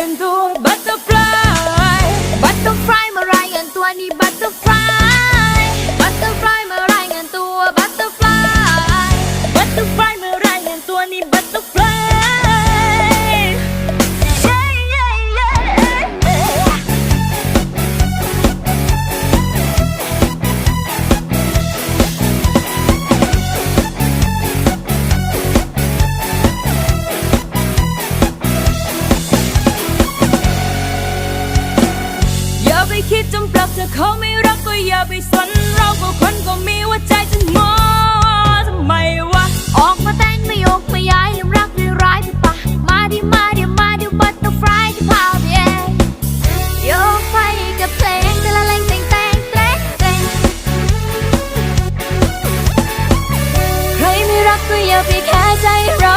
เป็ ปลักถ้าเขาไม่รักก็อย่าไปสนเราก็คนก็มีว่าใจจะงอทำไมวะ ออกมาแต่งไม่ยกไม่ย้ายลืมรักหรือร้ายไปปะมาดิมาดี๋ยวมาดี๋ยวบัตเตอร์ฟลายจะพาไปเองโยกไปกับเพลงแต่ละเลงแต่งแต่งแต่งแต่งใครไม่รักก็อย่าไปแค่ใจเรา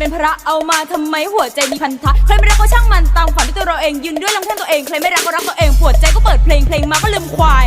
เป็นพระเอามาทำไมหัวใจมีพันธะใครไม่รักก็ช่างมันตามฝันที่ตัวเราเองยืนด้วยลำแข้งตัวเองใครไม่รักก็รักตัวเองปวดใจก็เปิดเพลงเพลงมาก็ลืมควาย